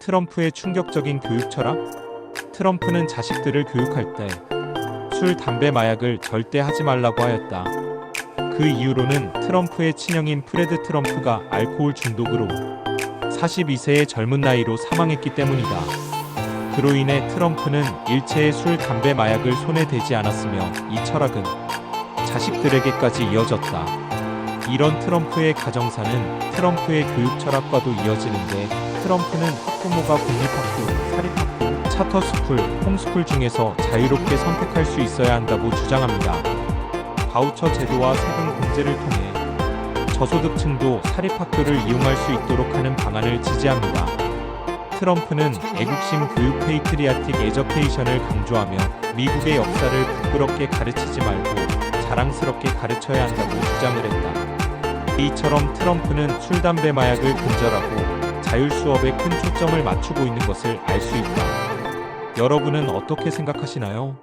트럼프의 충격적인 교육 철학? 트럼프는 자식들을 교육할 때 술, 담배, 마약을 절대 하지 말라고 하였다. 그 이유로는 트럼프의 친형인 프레드 트럼프가 알코올 중독으로 42세의 젊은 나이로 사망했기 때문이다. 그로 인해 트럼프는 일체의 술, 담배, 마약을 손에 대지 않았으며 이 철학은 자식들에게까지 이어졌다. 이런 트럼프의 가정사는 트럼프의 교육 철학과도 이어지는데 트럼프는 학부모가 공립학교, 사립학교, 차터스쿨, 홈스쿨 중에서 자유롭게 선택할 수 있어야 한다고 주장합니다. 바우처 제도와 세금 공제를 통해 저소득층도 사립학교를 이용할 수 있도록 하는 방안을 지지합니다. 트럼프는 애국심 교육 페이트리아틱 에저케이션을 강조하며 미국의 역사를 부끄럽게 가르치지 말고 자랑스럽게 가르쳐야 한다고 주장을 했다. 이처럼 트럼프는 술, 담배, 마약을 근절하고 자율 수업에 큰 초점을 맞추고 있는 것을 알 수 있다. 여러분은 어떻게 생각하시나요?